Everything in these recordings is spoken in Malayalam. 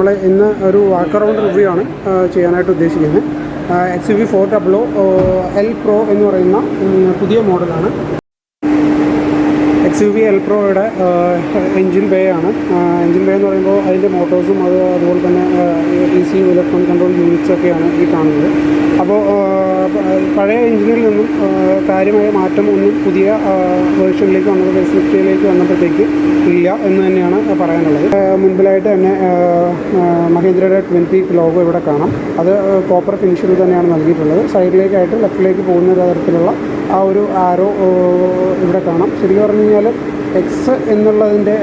നമ്മൾ ഇന്ന് ഒരു വാക്ക് അറൗണ്ട് റിവ്യൂ ആണ് ചെയ്യാനായിട്ട് ഉദ്ദേശിക്കുന്നത്. X V four double o L pro എന്ന് പറയുന്ന പുതിയ മോഡലാണ് എക്സ് യു വി എൽ പ്രോയുടെ എൻജിൻ ബേ ആണ്. എൻജിൻ ബേ എന്ന് പറയുമ്പോൾ അതിന്റെ മോട്ടോഴ്സും അത് അതുപോലെ തന്നെ E C electronic control units ഒക്കെയാണ് ഈ കാണുന്നത്. അപ്പോൾ പഴയ എഞ്ചിനിൽ നിന്നും കാര്യമായ മാറ്റം ഒന്നും പുതിയ വേർഷനിലേക്ക് വന്നത് ഫെസിലിറ്റിയിലേക്ക് വന്നപ്പോഴത്തേക്ക് ഇല്ല എന്ന് തന്നെയാണ് പറയാനുള്ളത്. മുൻപിലായിട്ട് തന്നെ മഹേന്ദ്രയുടെ ട്വന്റി പീക്ക് ലോഗോ ഇവിടെ കാണാം. അത് കോപ്പർ ഫിനിഷിൽ തന്നെയാണ് നൽകിയിട്ടുള്ളത്. സൈഡിലേക്കായിട്ട് ലെഫ്റ്റിലേക്ക് പോകുന്ന തരത്തിലുള്ള ആ ഒരു ആരോ ഇവിടെ കാണാം. ശരിക്കും പറഞ്ഞു കഴിഞ്ഞാൽ എക്സ് എന്നുള്ളതിന്റെ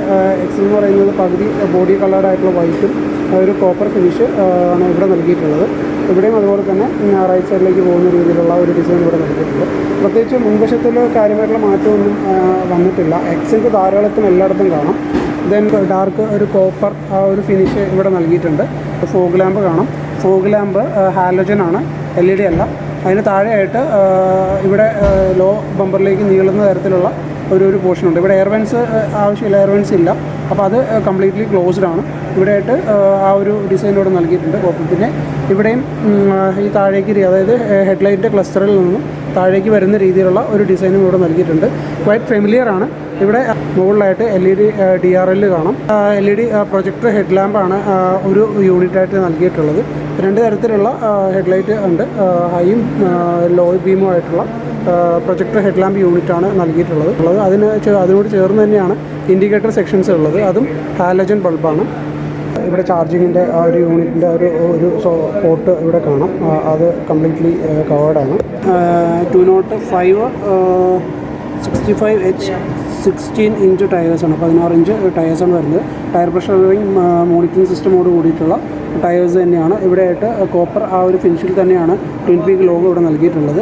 എക്സ് എന്ന് പറയുന്നത് പകുതി ബോഡി കളേർഡായിട്ടുള്ള വൈറ്റും ഒരു കോപ്പർ ഫിനിഷ് ആണ് ഇവിടെ നൽകിയിട്ടുള്ളത്. ഇവിടെയും അതുപോലെ തന്നെ റൈറ്റ് സൈഡിലേക്ക് പോകുന്ന രീതിയിലുള്ള ഒരു ഡിസൈൻ ഇവിടെ നൽകിയിട്ടുണ്ട്. പ്രത്യേകിച്ച് മുൻവശത്തിൽ കാര്യമായിട്ടുള്ള മാറ്റമൊന്നും വന്നിട്ടില്ല. എക്സിന്റെ ധാരാളത്തിന് എല്ലായിടത്തും കാണാം. ദെൻ ഡാർക്ക് ഒരു കോപ്പർ ആ ഒരു ഫിനിഷ് ഇവിടെ നൽകിയിട്ടുണ്ട്. ഫോഗ് ലാമ്പ് കാണാം. ഫോഗ് ലാമ്പ് ഹാലജൻ ആണ്. എൽ ഇ ഡി അല്ല. അതിന് താഴെയായിട്ട് ഇവിടെ ലോ ബമ്പറിലേക്ക് നീളുന്ന തരത്തിലുള്ള ഒരു ഒരു പോർഷനുണ്ട് ഇവിടെ എയർവെൻസ് ആവശ്യമില്ല എയർവെൻസ് ഇല്ല. അപ്പോൾ അത് കംപ്ലീറ്റ്ലി ക്ലോസ്ഡ് ആണ്. ഇവിടെയായിട്ട് ആ, ഒരു ഡിസൈൻ ഇവിടെ നൽകിയിട്ടുണ്ട് ഓപ്പൺ പിന്നെ ഇവിടെയും ഈ താഴേക്ക് അതായത് ഹെഡ്ലൈറ്റ് ക്ലസ്റ്ററിൽ നിന്നും താഴേക്ക് വരുന്ന രീതിയിലുള്ള ഒരു ഡിസൈനും ഇവിടെ നൽകിയിട്ടുണ്ട്. ക്വൈറ്റ് ഫെമിലിയർ ആണ്. ഇവിടെ മുകളിലായിട്ട് L E D D R L കാണാം. L E D projector head ലാമ്പാണ് ഒരു യൂണിറ്റായിട്ട് നൽകിയിട്ടുള്ളത്. രണ്ട് തരത്തിലുള്ള ഹെഡ്ലൈറ്റ് ഉണ്ട്. ഹൈയും ലോ ബീമും ആയിട്ടുള്ള പ്രൊജക്ടർ ഹെഡ് ലാമ്പ് ആണ് നൽകിയിട്ടുള്ളത്. ഉള്ളത് അതിന് അതിനോട് ചേർന്ന് തന്നെയാണ് ഇൻഡിക്കേറ്റർ സെക്ഷൻസ് ഉള്ളത്. അതും ഹാലജൻ ബൾബാണ്. ഇവിടെ ചാർജിങ്ങിന്റെ ആ ഒരു യൂണിറ്റിന്റെ ഒരു ഒരു പോർട്ട് ഇവിടെ കാണാം. അത് completely കവേർഡാണ് two nought five sixty five H sixteen inch ടയേഴ്സാണ്. പതിനാറ് ഇഞ്ച് ടയേഴ്സാണ് വരുന്നത്. ടയർ പ്രഷർ മോണിറ്ററിംഗ് സിസ്റ്റമോട് കൂടിയിട്ടുള്ള ടയേഴ്സ് തന്നെയാണ്. ഇവിടെയായിട്ട് കോപ്പർ ആ ഒരു ഫിനിഷിൽ തന്നെയാണ് ട്വിൻ പീക്ക് ലോഗോ ഇവിടെ നൽകിയിട്ടുള്ളത്.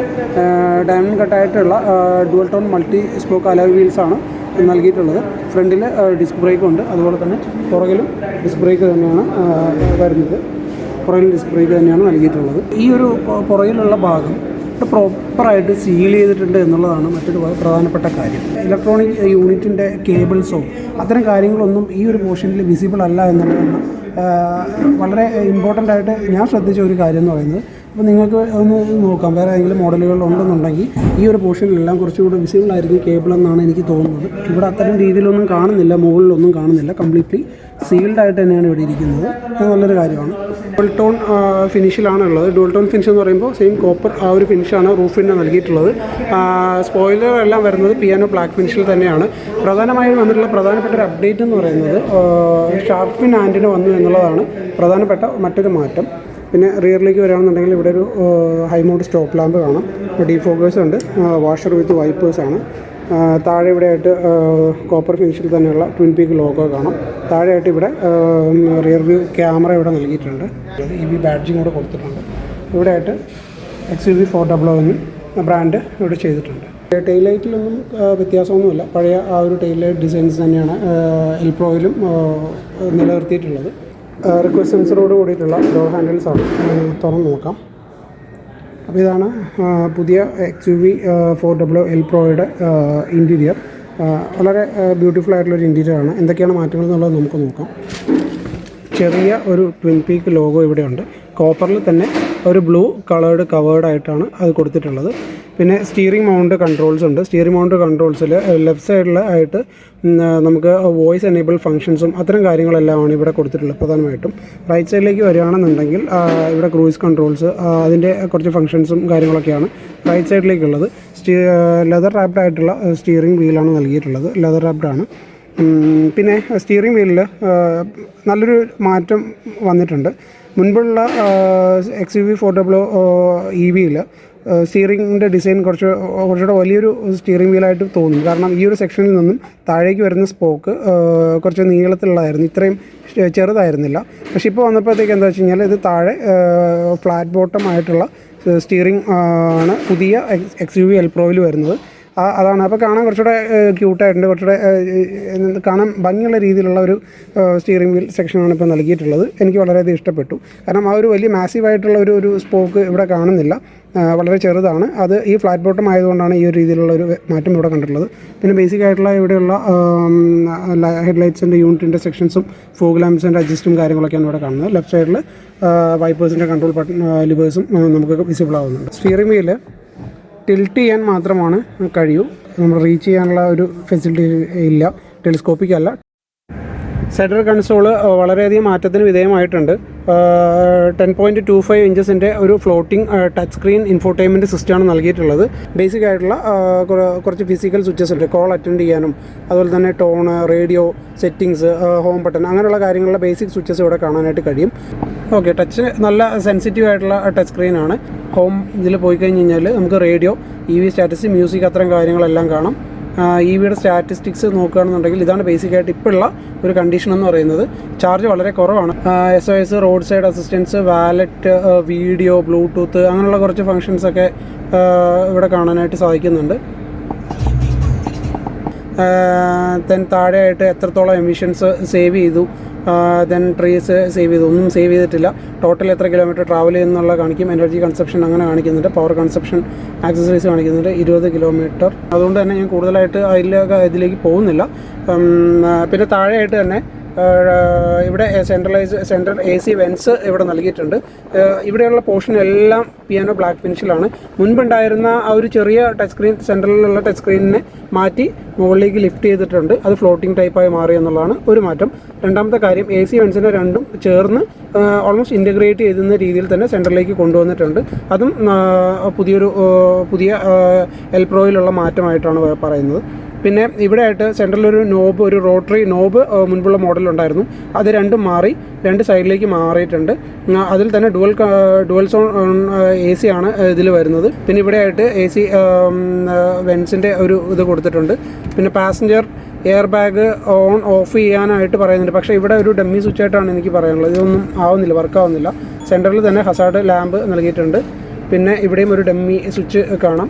Diamond കട്ടായിട്ടുള്ള dual tone multi spoke alloy വീൽസാണ് നൽകിയിട്ടുള്ളത്. ഫ്രണ്ടിൽ ഡിസ്ക് ബ്രേക്ക് ഉണ്ട്. അതുപോലെ തന്നെ പുറകിലും ഡിസ്ക് ബ്രേക്ക് തന്നെയാണ് വരുന്നത്. പുറകിൽ ഡിസ്ക് ബ്രേക്ക് തന്നെയാണ് നൽകിയിട്ടുള്ളത്. ഈ ഒരു പുറകിലുള്ള ഭാഗം പ്രോപ്പറായിട്ട് സീൽ ചെയ്തിട്ടുണ്ട് എന്നുള്ളതാണ് മറ്റൊരു പ്രധാനപ്പെട്ട കാര്യം. ഇലക്ട്രോണിക് യൂണിറ്റിന്റെ കേബിൾസോ അത്തരം കാര്യങ്ങളൊന്നും ഈ ഒരു പോർഷനിൽ വിസിബിൾ അല്ല എന്നുള്ളതാണ് വളരെ ഇമ്പോർട്ടന്റ് ആയിട്ട് ഞാൻ ശ്രദ്ധിച്ച ഒരു കാര്യം എന്ന് പറയുന്നത്. അപ്പോൾ നിങ്ങൾക്ക് ഒന്ന് നോക്കാം. വേറെ ഏതെങ്കിലും മോഡലുകൾ ഉണ്ടെന്നുണ്ടെങ്കിൽ ഈ ഒരു പോർഷനിലെല്ലാം കുറച്ചുകൂടി വിസിബിൾ ആയിരിക്കും കേബിൾ എന്നാണ് എനിക്ക് തോന്നുന്നത്. ഇവിടെ അത്തരം രീതിയിലൊന്നും കാണുന്നില്ല മുകളിലൊന്നും കാണുന്നില്ല. കംപ്ലീറ്റ്ലി സീൽഡ് ആയിട്ട് തന്നെയാണ് ഇവിടെ ഇരിക്കുന്നത്. അത് നല്ലൊരു കാര്യമാണ്. ഡുവൽ ടോൺ ഫിനിഷിലാണ് ഉള്ളത് ഡുവൽ ടോൺ ഫിനിഷ് എന്ന് പറയുമ്പോൾ സെയിം കോപ്പർ ആ ഒരു ഫിനിഷാണ് റൂഫിന് നൽകിയിട്ടുള്ളത്. സ്പോയിലർ എല്ലാം വരുന്നത് പിയാനോ ബ്ലാക്ക് ഫിനിഷിൽ തന്നെയാണ്. പ്രധാനമായും വന്നിട്ടുള്ള പ്രധാനപ്പെട്ട ഒരു അപ്ഡേറ്റ് എന്ന് പറയുന്നത് ഷാർപ്പിൻ ആന്റിന് വന്നു എന്നുള്ളതാണ് പ്രധാനപ്പെട്ട മറ്റൊരു മാറ്റം. പിന്നെ റിയറിലേക്ക് വരികയാണെന്നുണ്ടെങ്കിൽ ഇവിടെ ഒരു ഹൈ സ്റ്റോപ്പ് ലാമ്പ് കാണാം. ഡീഫോക്കേഴ്സ് ഉണ്ട്. വാഷർ വിത്ത് വൈപ്പേഴ്സ് ആണ്. താഴെ ഇവിടെയായിട്ട് കോപ്പർ ഫിനിഷിൽ തന്നെയുള്ള ട്വിൻ പീക്ക് ലോഗോ കാണാം. താഴെയായിട്ട് ഇവിടെ റിയർ വ്യൂ ക്യാമറ ഇവിടെ നൽകിയിട്ടുണ്ട്. ഇ വി ബാഡ്ജിങ് കൂടെ കൊടുത്തിട്ടുണ്ട്. ഇവിടെയായിട്ട് X U V four double ഒന്ന് ബ്രാൻഡ് ഇവിടെ ചെയ്തിട്ടുണ്ട്. ടെയിൽ ലൈറ്റിലൊന്നും വ്യത്യാസമൊന്നുമില്ല. പഴയ ആ ഒരു ടെയിൽ ലൈറ്റ് ഡിസൈൻസ് തന്നെയാണ് എൽ പ്രോയിലും നിലനിർത്തിയിട്ടുള്ളത്. റിക്വസ്റ്റ് സെൻസറോട് കൂടിയിട്ടുള്ള ഡോർ ഹാൻഡിൽസ് ആണ്. ആ, തുറന്ന് നോക്കാം. അപ്പോൾ ഇതാണ് പുതിയ X U V four W L പ്രോയുടെ interior വളരെ ബ്യൂട്ടിഫുൾ ആയിട്ടുള്ളൊരു ഇന്റീരിയർ ആണ്. എന്തൊക്കെയാണ് മാറ്റങ്ങൾ എന്നുള്ളത് നമുക്ക് നോക്കാം. ചെറിയ ഒരു ട്വിൻ പീക്ക് ലോഗോ ഇവിടെയുണ്ട്. കോപ്പറിൽ തന്നെ ഒരു ബ്ലൂ കളേർഡ് കവേർഡ് ആയിട്ടാണ് അത് കൊടുത്തിട്ടുള്ളത്. പിന്നെ സ്റ്റിയറിംഗ് മൗണ്ട് കൺട്രോൾസ് ഉണ്ട്. സ്റ്റിയറിംഗ് മൗണ്ട് കൺട്രോൾസിൽ ലെഫ്റ്റ് സൈഡിൽ ആയിട്ട് നമുക്ക് വോയിസ് എനേബിൾ ഫംഗ്ഷൻസും അത്തരം കാര്യങ്ങളെല്ലാമാണ് ഇവിടെ കൊടുത്തിട്ടുള്ളത് പ്രധാനമായിട്ടും. റൈറ്റ് സൈഡിലേക്ക് വരികയാണെന്നുണ്ടെങ്കിൽ ഇവിടെ ക്രൂയിസ് കൺട്രോൾസ് അതിന്റെ കുറച്ച് ഫംഗ്ഷൻസും കാര്യങ്ങളൊക്കെയാണ് റൈറ്റ് സൈഡിലേക്കുള്ളത് സ്റ്റീ ലെതർ റാപ്ഡ് ആയിട്ടുള്ള സ്റ്റിയറിംഗ് വീലാണ് നൽകിയിട്ടുള്ളത്. ലെതർ റാപ്ഡ് ആണ്. പിന്നെ സ്റ്റിയറിംഗ് വീലിൽ നല്ലൊരു മാറ്റം വന്നിട്ടുണ്ട്. മുൻപുള്ള X U V four W E വിയിൽ സ്റ്റിയറിംഗിന്റെ ഡിസൈൻ കുറച്ച് കുറച്ചുകൂടെ വലിയൊരു സ്റ്റിയറിംഗ് വീലായിട്ട് തോന്നും. കാരണം ഈ ഒരു സെക്ഷനിൽ നിന്നും താഴേക്ക് വരുന്ന സ്പോക്ക് കുറച്ച് നീളത്തിലുള്ളതായിരുന്നു. ഇത്രയും ചെറുതായിരുന്നില്ല. പക്ഷേ ഇപ്പോൾ വന്നപ്പോഴത്തേക്ക് എന്താ വെച്ച് കഴിഞ്ഞാൽ ഇത് താഴെ ഫ്ലാറ്റ് ബോട്ടം ആയിട്ടുള്ള സ്റ്റിയറിംഗ് ആണ് പുതിയ എക്സ് യു വി എൽ പ്രോയിൽ വരുന്നത്. അതാണ്. അപ്പോൾ കാണാൻ കുറച്ചുകൂടെ ക്യൂട്ടായിട്ടുണ്ട് കുറച്ചുകൂടെ കാണാൻ ഭംഗിയുള്ള രീതിയിലുള്ള ഒരു സ്റ്റിയറിംഗ് വീൽ സെക്ഷനാണ് ഇപ്പോൾ നൽകിയിട്ടുള്ളത്. എനിക്ക് വളരെയധികം ഇഷ്ടപ്പെട്ടു. കാരണം ആ ഒരു വലിയ മാസീവായിട്ടുള്ള ഒരു ഒരു സ്പോക്ക് ഇവിടെ കാണുന്നില്ല. വളരെ ചെറുതാണ്. അത് ഈ ഫ്ലാറ്റ് ബോട്ടം ആയതുകൊണ്ടാണ് ഈ ഒരു രീതിയിലുള്ള ഒരു മാറ്റം ഇവിടെ കണ്ടിട്ടുള്ളത്. പിന്നെ ബേസിക് ആയിട്ടുള്ള ഇവിടെയുള്ള ഹെഡ്ലൈറ്റ്സിന്റെ യൂണിറ്റിന്റെ സെക്ഷൻസും ഫോഗ് ലാംപ്സിന്റെ അഡ്ജസ്റ്റും കാര്യങ്ങളൊക്കെയാണ് ഇവിടെ കാണുന്നത്. ലെഫ്റ്റ് സൈഡിൽ വൈപ്പേഴ്സിന്റെ കൺട്രോൾ ബട്ടൺ ലിവേഴ്സും നമുക്ക് വിസിബിൾ ആവുന്നുണ്ട്. സ്റ്റിയറിംഗ് വീൽ ടിൽറ്റ് ചെയ്യാൻ മാത്രമാണ് കഴിയൂ. നമ്മൾ റീച്ച് ചെയ്യാനുള്ള ഒരു ഫെസിലിറ്റി ഇല്ല. ടെലിസ്കോപ്പിക് അല്ല സെൻട്രൽ കൺസോൾ വളരെയധികം മാറ്റത്തിന് വിധേയമായിട്ടുണ്ട്. ടെൻ പോയിന്റ് ടു ഫൈവ് ഇഞ്ചസിന്റെ ഒരു ഫ്ലോട്ടിംഗ് ടച്ച് സ്ക്രീൻ ഇൻഫോർടൈൻമെന്റ് സിസ്റ്റമാണ് നൽകിയിട്ടുള്ളത്. ബേസിക് ആയിട്ടുള്ള കുറച്ച് ഫിസിക്കൽ സ്വിച്ചസ് ഉണ്ട്. കോൾ അറ്റൻഡ് ചെയ്യാനും അതുപോലെ തന്നെ tone radio settings home button അങ്ങനെയുള്ള കാര്യങ്ങളുടെ ബേസിക് സ്വിച്ചസ് ഇവിടെ കാണാനായിട്ട് കഴിയും. ഓക്കെ ടച്ച് നല്ല സെൻസിറ്റീവ് ആയിട്ടുള്ള ടച്ച് സ്ക്രീനാണ് ഹോം ഇതിൽ പോയി കഴിഞ്ഞ് കഴിഞ്ഞാൽ നമുക്ക് radio E V status music അത്തരം കാര്യങ്ങളെല്ലാം കാണാം. ഇ വിയുടെ സ്റ്റാറ്റിസ്റ്റിക്സ് നോക്കുകയാണെന്നുണ്ടെങ്കിൽ ഇതാണ് ബേസിക് ആയിട്ട് ഇപ്പോഴുള്ള ഒരു കണ്ടീഷൻ എന്ന് പറയുന്നത്. ചാർജ് വളരെ കുറവാണ്. S O S road side assistance wallet video Bluetooth അങ്ങനെയുള്ള കുറച്ച് ഫങ്ഷൻസ് ഒക്കെ ഇവിടെ കാണാനായിട്ട് സാധിക്കുന്നുണ്ട്. തെൻ താഴെയായിട്ട് എത്രത്തോളം എമിഷൻസ് സേവ് ചെയ്തു? ദെൻ ട്രീസ് സേവ് ചെയ്തു. ഒന്നും സേവ് ചെയ്തിട്ടില്ല. ടോട്ടൽ എത്ര കിലോമീറ്റർ ട്രാവൽ ചെയ്യുന്നുള്ള കാണിക്കും. എനർജി കൺസപ്ഷൻ അങ്ങനെ കാണിക്കുന്നുണ്ട്. പവർ കൺസപ്ഷൻ ആക്സസറീസ് കാണിക്കുന്നുണ്ട്. ഇരുപത് കിലോമീറ്റർ അതുകൊണ്ട് തന്നെ ഞാൻ കൂടുതലായിട്ട് അതിലേക്ക് ഇതിലേക്ക് പോകുന്നില്ല പിന്നെ താഴെയായിട്ട് തന്നെ ഇവിടെ centralise central A C vents ഇവിടെ നൽകിയിട്ടുണ്ട്. ഇവിടെയുള്ള പോർഷൻ എല്ലാം പിയാനോ ബ്ലാക്ക് ഫിനിഷിലാണ് മുൻപുണ്ടായിരുന്ന ആ ഒരു ചെറിയ ടച്ച് സ്ക്രീൻ സെൻട്രലിലുള്ള ടച്ച് സ്ക്രീനിനെ മാറ്റി മുകളിലേക്ക് ലിഫ്റ്റ് ചെയ്തിട്ടുണ്ട്. അത് ഫ്ലോട്ടിംഗ് ടൈപ്പായി മാറി എന്നുള്ളതാണ് ഒരു മാറ്റം. രണ്ടാമത്തെ കാര്യം എ സി വെൻസിനെ രണ്ടും ചേർന്ന് ഓൾമോസ്റ്റ് ഇന്റഗ്രേറ്റ് ചെയ്യുന്ന രീതിയിൽ തന്നെ സെൻട്രലിലേക്ക് കൊണ്ടുവന്നിട്ടുണ്ട്. അതും പുതിയൊരു പുതിയ എൽപ്രോയിലുള്ള മാറ്റമായിട്ടാണ് പറയുന്നത്. പിന്നെ ഇവിടെ ആയിട്ട് സെൻട്രലിൽ ഒരു നോബ് ഒരു റോട്ടറി നോബ് മുൻപുള്ള മോഡലുണ്ടായിരുന്നു. അത് രണ്ടും മാറി രണ്ട് സൈഡിലേക്ക് മാറിയിട്ടുണ്ട്. അതിൽ തന്നെ dual dual zone A C ആണ് ഇതിൽ വരുന്നത്. പിന്നെ ഇവിടെ ആയിട്ട് എ സി വെൻസിന്റെ ഒരു ഇത് കൊടുത്തിട്ടുണ്ട്. പിന്നെ passenger air bag on off ചെയ്യാനായിട്ട് പറയുന്നുണ്ട്. പക്ഷേ ഇവിടെ ഒരു ഡമ്മി സ്വിച്ച് ആയിട്ടാണ് എനിക്ക് പറയാനുള്ളത്. ഇതൊന്നും ആവുന്നില്ല വർക്ക് ആവുന്നില്ല സെന്ററിൽ തന്നെ ഹസാർഡ് ലാമ്പ് നൽകിയിട്ടുണ്ട്. പിന്നെ ഇവിടെയും ഒരു ഡമ്മി സ്വിച്ച് കാണാം.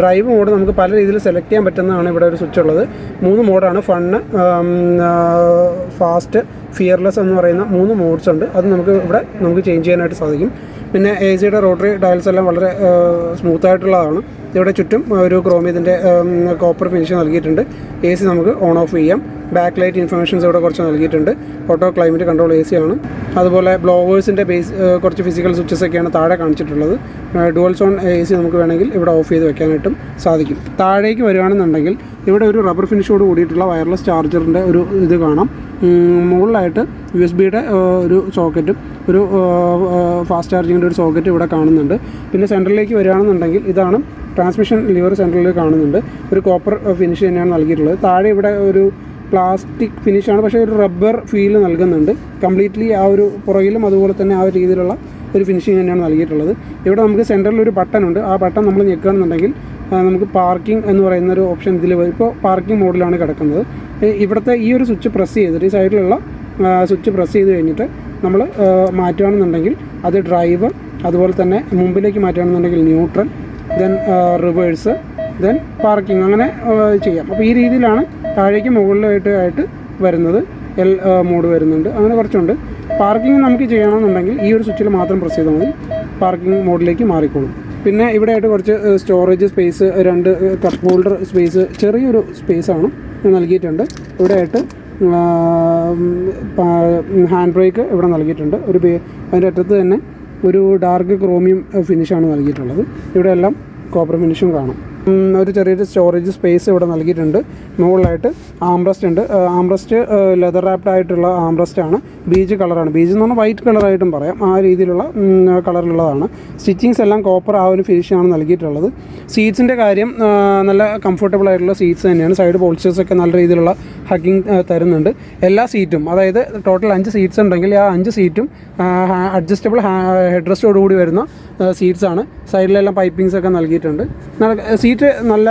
ഡ്രൈവ് മോഡ് നമുക്ക് പല രീതിയിൽ സെലക്ട് ചെയ്യാൻ പറ്റുന്നതാണ് ഇവിടെ ഒരു സ്വിച്ച് ഉള്ളത്. മൂന്ന് മോഡാണ് ഫണ്ണ് ഫാസ്റ്റ് ഫിയർലെസ് എന്ന് പറയുന്ന മൂന്ന് മോഡ്സ് ഉണ്ട്. അത് നമുക്ക് ഇവിടെ നമുക്ക് ചേഞ്ച് ചെയ്യാനായിട്ട് സാധിക്കും. പിന്നെ എ സിയുടെ റോട്ടറി ഡയൽസ് എല്ലാം വളരെ സ്മൂത്ത് ആയിട്ടുള്ളതാണ്. ഇവിടെ ചുറ്റും ഒരു ക്രോമിയത്തിന്റെ കോപ്പർ ഫിനിഷ് നൽകിയിട്ടുണ്ട്. എ സി നമുക്ക് ഓൺ ഓഫ് ചെയ്യാം. ബാക്ക് ലൈറ്റ് ഇൻഫർമേഷൻസ് ഇവിടെ കുറച്ച് നൽകിയിട്ടുണ്ട്. Auto climate control A C ആണ്. അതുപോലെ ബ്ലോവേഴ്സിന്റെ ബേസ് കുറച്ച് ഫിസിക്കൽ സ്വിച്ചസ് ഒക്കെയാണ് താഴെ കാണിച്ചിട്ടുള്ളത്. ഡുവൽ സോൺ എ സി നമുക്ക് വേണമെങ്കിൽ ഇവിടെ ഓഫ് ചെയ്ത് വെക്കാനായിട്ടും സാധിക്കും. താഴേക്ക് വരികയാണെന്നുണ്ടെങ്കിൽ ഇവിടെ ഒരു റബ്ബർ ഫിനിഷോട് കൂടിയിട്ടുള്ള വയർലെസ് ചാർജറിന്റെ ഒരു ഇത് കാണാം. മുകളിലായിട്ട് യു എസ് ബിയുടെ ഒരു സോക്കറ്റും ഒരു ഫാസ്റ്റ് ചാർജിങ്ങിന്റെ ഒരു സോക്കറ്റ് ഇവിടെ കാണുന്നുണ്ട്. പിന്നെ സെന്ററിലേക്ക് വരികയാണെന്നുണ്ടെങ്കിൽ ഇതാണ് ട്രാൻസ്മിഷൻ ലിവർ സെന്ററിൽ കാണുന്നുണ്ട്. ഒരു കോപ്പർ ഫിനിഷ് തന്നെയാണ് നൽകിയിട്ടുള്ളത്. താഴെ ഇവിടെ ഒരു പ്ലാസ്റ്റിക് ഫിനിഷാണ് പക്ഷേ ഒരു റബ്ബർ ഫീൽ നൽകുന്നുണ്ട്. കംപ്ലീറ്റ്ലി ആ ഒരു പുറകിലും അതുപോലെ തന്നെ ആ ഒരു രീതിയിലുള്ള ഒരു ഫിനിഷിങ് തന്നെയാണ് നൽകിയിട്ടുള്ളത്. ഇവിടെ നമുക്ക് സെന്ററിൽ ഒരു ബട്ടൺ ഉണ്ട്. ആ ബട്ടൺ നമ്മൾ ഞെക്കുകയാണെന്നുണ്ടെങ്കിൽ നമുക്ക് പാർക്കിംഗ് എന്ന് പറയുന്ന ഒരു ഓപ്ഷൻ ഇതിൽ ഇപ്പോൾ പാർക്കിംഗ് മോഡിലാണ് കിടക്കുന്നത്. ഇവിടുത്തെ ഈ ഒരു സ്വിച്ച് പ്രസ് ചെയ്തിട്ട് ഈ സൈഡിലുള്ള സ്വിച്ച് പ്രസ് ചെയ്ത് കഴിഞ്ഞിട്ട് നമ്മൾ മാറ്റുകയാണെന്നുണ്ടെങ്കിൽ അത് ഡ്രൈവ് അതുപോലെ തന്നെ മുമ്പിലേക്ക് മാറ്റുകയാണെന്നുണ്ടെങ്കിൽ neutral then reverse then parking അങ്ങനെ ആ, ചെയ്യാം. അപ്പോൾ ഈ രീതിയിലാണ് താഴേക്ക് മുകളിലായിട്ട് ആയിട്ട് വരുന്നത്. എൽ മോഡ് വരുന്നുണ്ട്. അങ്ങനെ കുറച്ചുണ്ട്. പാർക്കിംഗ് നമുക്ക് ചെയ്യണമെന്നുണ്ടെങ്കിൽ ഈ ഒരു സ്വിച്ചിൽ മാത്രം പ്രസ് ചെയ്താൽ മതി. പാർക്കിംഗ് മോഡിലേക്ക് മാറിക്കോളും. പിന്നെ ഇവിടെ ആയിട്ട് കുറച്ച് സ്റ്റോറേജ് സ്പേസ് രണ്ട് കപ്പ് ഹോൾഡർ സ്പേസ് ചെറിയൊരു സ്പേസാണ് നൽകിയിട്ടുണ്ട്. ഇവിടെ ആയിട്ട് ഹാൻഡ് ബ്രേക്ക് ഇവിടെ നൽകിയിട്ടുണ്ട്. ഒരു അതിന്റെ അറ്റത്ത് തന്നെ ഒരു ഡാർക്ക് ക്രോമിയം ഫിനിഷാണ് നൽകിയിട്ടുള്ളത്. ഇവിടെ എല്ലാം കോപ്പർ ഫിനിഷും കാണാം. ഒരു ചെറിയൊരു സ്റ്റോറേജ് സ്പേസ് ഇവിടെ നൽകിയിട്ടുണ്ട്. മുകളിലായിട്ട് ആംബ്രസ്റ്റ് ഉണ്ട്. ആംബ്രസ്റ്റ് ലെതർ റാപ്ഡ് ആയിട്ടുള്ള ആംബ്രസ്റ്റ് ആണ്. ബീജ് കളറാണ് ബീജ് എന്ന് പറഞ്ഞാൽ വൈറ്റ് കളറായിട്ടും പറയാം. ആ രീതിയിലുള്ള കളറിലുള്ളതാണ് സ്റ്റിച്ചിങ്സ് എല്ലാം കോപ്പർ ആ ഒരു ഫിനിഷാണ് നൽകിയിട്ടുള്ളത്. സീറ്റ്സിന്റെ കാര്യം നല്ല കംഫർട്ടബിൾ ആയിട്ടുള്ള സീറ്റ്സ് തന്നെയാണ്. സൈഡ് പോളിസ്റ്റേഴ്സ് ഒക്കെ നല്ല രീതിയിലുള്ള ഹഗ്ഗിങ് തരുന്നുണ്ട്. എല്ലാ സീറ്റും അതായത് ടോട്ടൽ അഞ്ച് സീറ്റ്സ് ഉണ്ടെങ്കിൽ ആ അഞ്ച് സീറ്റും അഡ്ജസ്റ്റബിൾ ഹെഡ് റെസ്റ്റോടുകൂടി വരുന്ന സീറ്റ്സാണ് സൈഡിലെല്ലാം പൈപ്പിങ്സ് ഒക്കെ നൽകിയിട്ടുണ്ട്. സീറ്റ് നല്ല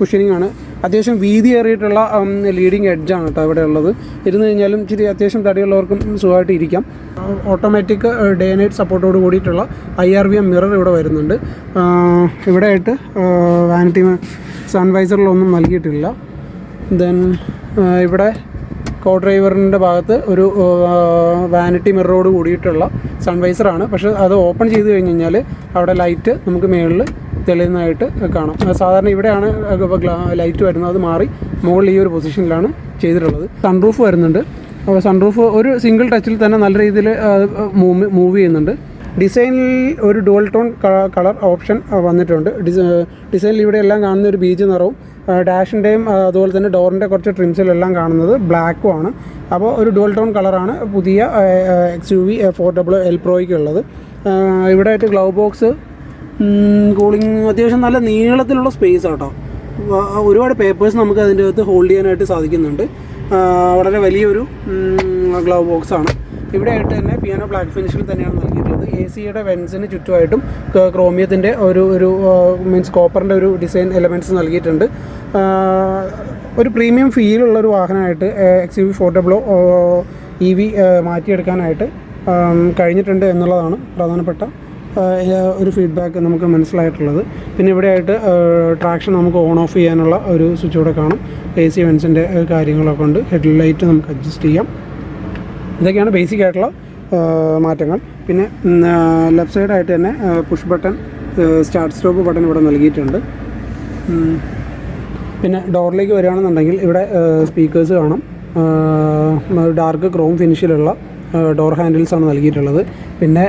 കുഷനിങ് ആണ്. അത്യാവശ്യം വീതിയേറിയിട്ടുള്ള ലീഡിങ് എഡ്ജാണ് കേട്ടോ ഇവിടെ ഉള്ളത്. ഇരുന്ന് കഴിഞ്ഞാലും ഇച്ചിരി അത്യാവശ്യം തടിയുള്ളവർക്കും സുഖമായിട്ട് ഇരിക്കാം. ഓട്ടോമാറ്റിക് ഡേ നൈറ്റ് സപ്പോർട്ടോട് കൂടിയിട്ടുള്ള I R V M mirror ഇവിടെ വരുന്നുണ്ട്. ആ, ഇവിടെ ആയിട്ട് വാനിറ്റി സൺവൈസറിലൊന്നും നൽകിയിട്ടില്ല. ദെൻ ഇവിടെ കോ ഡ്രൈവറിന്റെ ഭാഗത്ത് ഒരു വാനിറ്റി മിററോട് കൂടിയിട്ടുള്ള സൺവൈസറാണ് പക്ഷേ അത് ഓപ്പൺ ചെയ്ത് കഴിഞ്ഞ് കഴിഞ്ഞാൽ അവിടെ ലൈറ്റ് നമുക്ക് മുകളിൽ തെളിയുന്നതായിട്ട് കാണാം. സാധാരണ ഇവിടെയാണ് ലൈറ്റ് വരുന്നത്. അത് മാറി മുകളിൽ ഈ ഒരു പൊസിഷനിലാണ് ചെയ്തിട്ടുള്ളത്. സൺറൂഫ് വരുന്നുണ്ട്. അപ്പോൾ സൺറൂഫ് ഒരു സിംഗിൾ ടച്ചിൽ തന്നെ നല്ല രീതിയിൽ മൂവ് മൂവ് ചെയ്യുന്നുണ്ട്. ഡിസൈനിൽ ഒരു ഡുവൽ ടോൺ കളർ ഓപ്ഷൻ വന്നിട്ടുണ്ട്. ഡിസൈനിൽ ഇവിടെ എല്ലാം കാണുന്ന ഒരു ബീജ് നിറവും ഡാഷിന്റെയും അതുപോലെ തന്നെ ഡോറിന്റെ കുറച്ച് ട്രിംസിലെല്ലാം കാണുന്നത് ബ്ലാക്കും ആണ്. അപ്പോൾ ഒരു ഡുവൽ ടോൺ കളറാണ് പുതിയ X U V four W L പ്രോയ്ക്ക് ഉള്ളത്. ആ, ഇവിടെ ആയിട്ട് ഗ്ലൗ ബോക്സ് കൂളിംഗ് അത്യാവശ്യം നല്ല നീളത്തിലുള്ള സ്പേസ് ആട്ടോ. ഒരുപാട് പേപ്പേഴ്സ് നമുക്ക് അതിന്റെ അകത്ത് ഹോൾഡ് ചെയ്യാനായിട്ട് സാധിക്കുന്നുണ്ട്. വളരെ വലിയൊരു ഗ്ലൗ ബോക്സ് ആണ് ഇവിടെ ആയിട്ട് തന്നെ പിയാനോ ബ്ലാക്ക് ഫിനിഷിൽ തന്നെയാണ് നൽകിയിട്ടുള്ളത്. എ സിയുടെ വെൻസിന് ചുറ്റുമായിട്ടും ക്രോമിയത്തിന്റെ ഒരു ഒരു മീൻസ് കോപ്പറിന്റെ ഒരു ഡിസൈൻ എലമെന്റ്സ് നൽകിയിട്ടുണ്ട്. ഒരു പ്രീമിയം ഫീലുള്ള ഒരു വാഹനമായിട്ട് X U V four double o E V മാറ്റിയെടുക്കാനായിട്ട് കഴിഞ്ഞിട്ടുണ്ട് എന്നുള്ളതാണ് പ്രധാനപ്പെട്ട ഒരു ഫീഡ്ബാക്ക് നമുക്ക് മനസ്സിലായിട്ടുള്ളത്. പിന്നെ ഇവിടെയായിട്ട് ട്രാക്ഷൻ നമുക്ക് ഓൺ ഓഫ് ചെയ്യാനുള്ള ഒരു സ്വിച്ച് കൂടെ കാണും. എ സി വെൻസിന്റെ കാര്യങ്ങളൊക്കെ ഉണ്ട്. ഹെഡ് ലൈറ്റ് നമുക്ക് അഡ്ജസ്റ്റ് ചെയ്യാം. ഇതൊക്കെയാണ് ബേസിക് ആയിട്ടുള്ള മാറ്റങ്ങൾ. പിന്നെ ലെഫ്റ്റ് സൈഡായിട്ട് തന്നെ push button start stop button ഇവിടെ നൽകിയിട്ടുണ്ട്. പിന്നെ ഡോറിലേക്ക് വരികയാണെന്നുണ്ടെങ്കിൽ ഇവിടെ സ്പീക്കേഴ്സ് കാണും. ഡാർക്ക് ക്രോം ഫിനിഷിലുള്ള ഡോർ ഹാൻഡിൽസ് ആണ് നൽകിയിട്ടുള്ളത്. പിന്നെ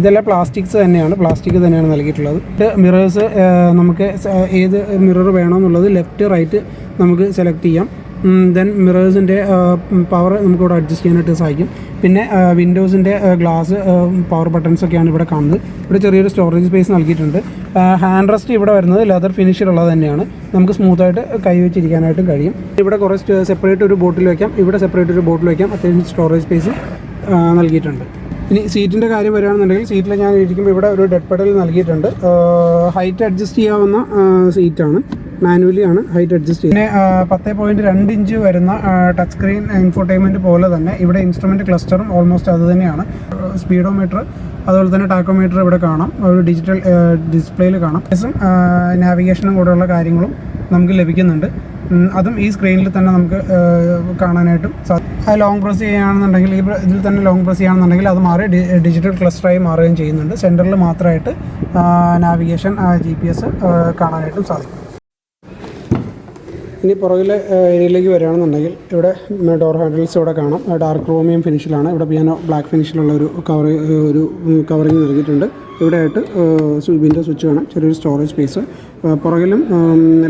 ഇതെല്ലാം പ്ലാസ്റ്റിക്സ് തന്നെയാണ്. പ്ലാസ്റ്റിക് തന്നെയാണ് നൽകിയിട്ടുള്ളത്. മിറേഴ്സ് നമുക്ക് ഏത് മിറർ വേണമെന്നുള്ളത് ലെഫ്റ്റ് റൈറ്റ് നമുക്ക് സെലക്ട് ചെയ്യാം. ദെൻ മിറേഴ്സിന്റെ പവർ നമുക്കിവിടെ അഡ്ജസ്റ്റ് ചെയ്യാനായിട്ട് സാധിക്കും പിന്നെ വിൻഡോസിന്റെ ഗ്ലാസ് പവർ ബട്ടൺസ് ഒക്കെയാണ് ഇവിടെ കാണുന്നത്. ഇവിടെ ചെറിയൊരു സ്റ്റോറേജ് സ്പേസ് നൽകിയിട്ടുണ്ട്. ഹാൻഡ് റെസ്റ്റ് ഇവിടെ വരുന്നത് ലെതർ ഫിനിഷിലുള്ളത് തന്നെയാണ്. നമുക്ക് സ്മൂത്തായിട്ട് കൈ വെച്ചിരിക്കാനായിട്ടും കഴിയും. ഇവിടെ കുറേ സെപ്പറേറ്റ് ഒരു ബോട്ടിൽ വയ്ക്കാം ഇവിടെ സെപ്പറേറ്റ് ഒരു ബോട്ടിൽ വയ്ക്കാം അത്യാവശ്യം സ്റ്റോറേജ് സ്പേസ് നൽകിയിട്ടുണ്ട്. ഇനി സീറ്റിന്റെ കാര്യം വരികയാണെന്നുണ്ടെങ്കിൽ സീറ്റിൽ ഞാൻ ഇരിക്കുമ്പോൾ ഇവിടെ ഒരു ഡെഡ് പെഡൽ നൽകിയിട്ടുണ്ട്. ഹൈറ്റ് അഡ്ജസ്റ്റ് ചെയ്യാവുന്ന സീറ്റാണ്. മാനുവലി ആണ് ഹൈറ്റ് അഡ്ജസ്റ്റ് ചെയ്യുന്നത്. പിന്നെ പത്ത് പോയിന്റ് രണ്ട് ഇഞ്ച് വരുന്ന ടച്ച് സ്ക്രീൻ ഇൻഫോർടൈൻമെന്റ് പോലെ തന്നെ ഇവിടെ ഇൻസ്ട്രുമെന്റ് ക്ലസ്റ്ററും ഓൾമോസ്റ്റ് അത് തന്നെയാണ്. സ്പീഡോമീറ്റർ അതുപോലെ തന്നെ ടാക്കോമീറ്റർ ഇവിടെ കാണാം. ഒരു ഡിജിറ്റൽ ഡിസ്പ്ലേയിൽ കാണാം. നാവിഗേഷനും കൂടെയുള്ള കാര്യങ്ങളും നമുക്ക് ലഭിക്കുന്നുണ്ട്. അതും ഈ സ്ക്രീനിൽ തന്നെ നമുക്ക് കാണാനായിട്ടും സാധിക്കും ലോങ് പ്രസ് ചെയ്യുകയാണെന്നുണ്ടെങ്കിൽ ഈ ഇതിൽ തന്നെ ലോങ് പ്രസ് ചെയ്യുകയാണെന്നുണ്ടെങ്കിൽ അത് മാറി ഡിജിറ്റൽ ക്ലസ്റ്ററായി മാറുകയും ചെയ്യുന്നുണ്ട്. സെന്ററിൽ മാത്രമായിട്ട് നാവിഗേഷൻ ജി പി എസ് കാണാനായിട്ടും സാധിക്കും. ഇനി പുറകിലെ ഏരിയയിലേക്ക് വരികയാണെന്നുണ്ടെങ്കിൽ ഇവിടെ ഡോർ ഹാൻഡിൽസ് ഇവിടെ കാണാം. ഡാർക്ക് ക്രോമിയം ഫിനിഷിലാണ് ഇവിടെ പിയാനോ ബ്ലാക്ക് ഫിനിഷിലുള്ള ഒരു കവർ ഒരു കവറിങ് നൽകിയിട്ടുണ്ട്. ഇവിടെ ആയിട്ട് വിൻഡോ സ്വിച്ച് കാണാം. ചെറിയൊരു സ്റ്റോറേജ് സ്പേസ് പുറകിലും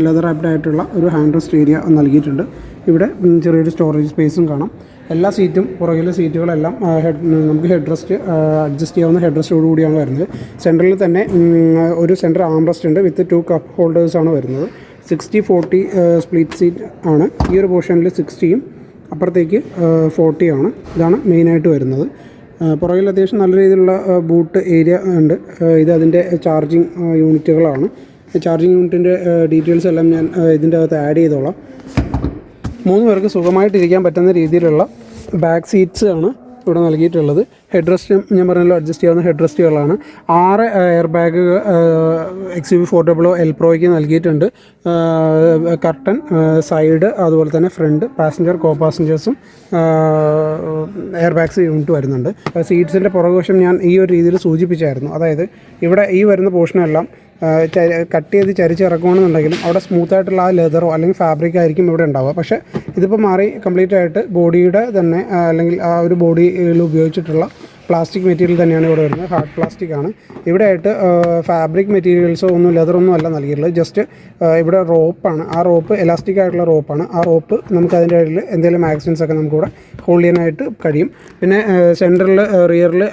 ലെതർ ആപ്ഡ് ആയിട്ടുള്ള ഒരു ഹാൻഡ് റെസ്റ്റ് ഏരിയ നൽകിയിട്ടുണ്ട്. ഇവിടെ ചെറിയൊരു സ്റ്റോറേജ് സ്പേസും കാണാം. എല്ലാ സീറ്റും പുറകിലെ സീറ്റുകളെല്ലാം ഹെഡ് നമുക്ക് ഹെഡ് റെസ്റ്റ് അഡ്ജസ്റ്റ് ചെയ്യാവുന്ന ഹെഡ് റെസ്റ്റോട് കൂടിയാണ് വരുന്നത്. സെന്ററിൽ തന്നെ ഒരു സെന്റർ ആം റെസ്റ്റ് ഉണ്ട് വിത്ത് ടു കപ്പ് ഹോൾഡേഴ്സാണ് വരുന്നത്. സിക്സ്റ്റി ഫോർട്ടി സ്പ്ലിറ്റ് സീറ്റ് ആണ്. ഈ ഒരു പോർഷനിൽ സിക്സ്റ്റിയും അപ്പുറത്തേക്ക് ഫോർട്ടിയാണ് ഇതാണ് മെയിനായിട്ട് വരുന്നത്. പുറകിൽ അത്യാവശ്യം നല്ല രീതിയിലുള്ള ബൂട്ട് ഏരിയ ഉണ്ട്. ഇത് അതിന്റെ ചാർജിങ് യൂണിറ്റുകളാണ് ചാർജിങ് യൂണിറ്റിന്റെ ഡീറ്റെയിൽസ് എല്ലാം ഞാൻ ഇതിന്റെ അകത്ത് ആഡ് ചെയ്തോളാം. മൂന്ന് പേർക്ക് സുഖമായിട്ടിരിക്കാൻ പറ്റുന്ന രീതിയിലുള്ള ബാക്ക് സീറ്റ്സ് ആണ് ഇവിടെ നൽകിയിട്ടുള്ളത്. ഹെഡ് റെസ്റ്റ് ഞാൻ പറഞ്ഞല്ലോ അഡ്ജസ്റ്റ് ചെയ്യാവുന്ന ഹെഡ് റെസ്റ്റുകളാണ് ആറ് air bag X U V four double L പ്രോയ്ക്ക് നൽകിയിട്ടുണ്ട്. കർട്ടൻ സൈഡ് അതുപോലെ തന്നെ ഫ്രണ്ട് പാസഞ്ചർ കോ പാസഞ്ചേഴ്സും എയർ ബാഗ്സ് യൂണിറ്റ് വരുന്നുണ്ട്. സീറ്റ്സിന്റെ പുറകുവശം ഞാൻ ഈ ഒരു രീതിയിൽ സൂചിപ്പിച്ചായിരുന്നു. അതായത് ഇവിടെ ഈ വരുന്ന പോർഷനെല്ലാം കട്ട് ചെയ്ത് ചരിച്ചിറക്കുകയാണെന്നുണ്ടെങ്കിലും അവിടെ സ്മൂത്ത് ആയിട്ടുള്ള ആ ലെതറോ അല്ലെങ്കിൽ ഫാബ്രിക് ആയിരിക്കും ഇവിടെ ഉണ്ടാവുക. പക്ഷേ ഇതിപ്പോൾ മാറി കംപ്ലീറ്റ് ആയിട്ട് ബോഡിയുടെ തന്നെ അല്ലെങ്കിൽ ആ ഒരു ബോഡിയിൽ ഉപയോഗിച്ചിട്ടുള്ള പ്ലാസ്റ്റിക് മെറ്റീരിയൽ തന്നെയാണ് ഇവിടെ വരുന്നത്. ഹാർഡ് പ്ലാസ്റ്റിക് ആണ്. ഇവിടെ ആയിട്ട് ഫാബ്രിക് മെറ്റീരിയൽസോ ഒന്നും ലെതറൊന്നും അല്ല നൽകിയിട്ടുള്ളത്. ജസ്റ്റ് ഇവിടെ റോപ്പാണ് ആ റോപ്പ് എലാസ്റ്റിക് ആയിട്ടുള്ള റോപ്പാണ് ആ റോപ്പ് നമുക്ക് അതിന്റെ ഇടയിൽ എന്തെങ്കിലും മാഗസിൻസ് ഒക്കെ നമുക്കിവിടെ ഹോൾഡ് ചെയ്യാനായിട്ട് കഴിയും. പിന്നെ സെന്ററിൽ റിയറിൽ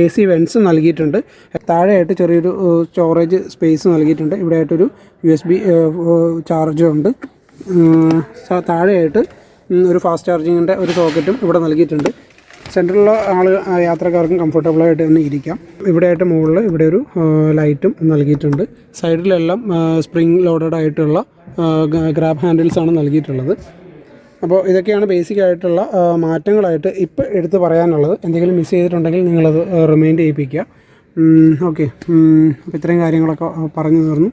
എ സി വെൻസ് നൽകിയിട്ടുണ്ട്. താഴെയായിട്ട് ചെറിയൊരു സ്റ്റോറേജ് സ്പേസ് നൽകിയിട്ടുണ്ട്. ഇവിടെ ആയിട്ടൊരു യു എസ് ബി ചാർജർ ഉണ്ട്. താഴെയായിട്ട് ഒരു ഫാസ്റ്റ് ചാർജിങ്ങിന്റെ ഒരു സോക്കറ്റും ഇവിടെ നൽകിയിട്ടുണ്ട്. സെന്ററിലുള്ള ആൾ യാത്രക്കാർക്കും കംഫർട്ടബിളായിട്ട് തന്നെ ഇരിക്കാം. ഇവിടെയായിട്ട് മുകളിൽ ഇവിടെ ഒരു ലൈറ്റും നൽകിയിട്ടുണ്ട്. സൈഡിലെല്ലാം സ്പ്രിംഗ് ലോഡഡ് ആയിട്ടുള്ള ഗ്രാബ് ഹാൻഡിൽസ് ആണ് നൽകിയിട്ടുള്ളത്. അപ്പോൾ ഇതൊക്കെയാണ് ബേസിക് ആയിട്ടുള്ള മാറ്റങ്ങളായിട്ട് ഇപ്പോൾ എടുത്ത് പറയാനുള്ളത്. എന്തെങ്കിലും മിസ് ചെയ്തിട്ടുണ്ടെങ്കിൽ നിങ്ങളത് റിമൈൻഡ് ചെയ്യിപ്പിക്കുക. ഓക്കെ. അപ്പോൾ ഇത്രയും കാര്യങ്ങളൊക്കെ പറഞ്ഞു തീർന്നു.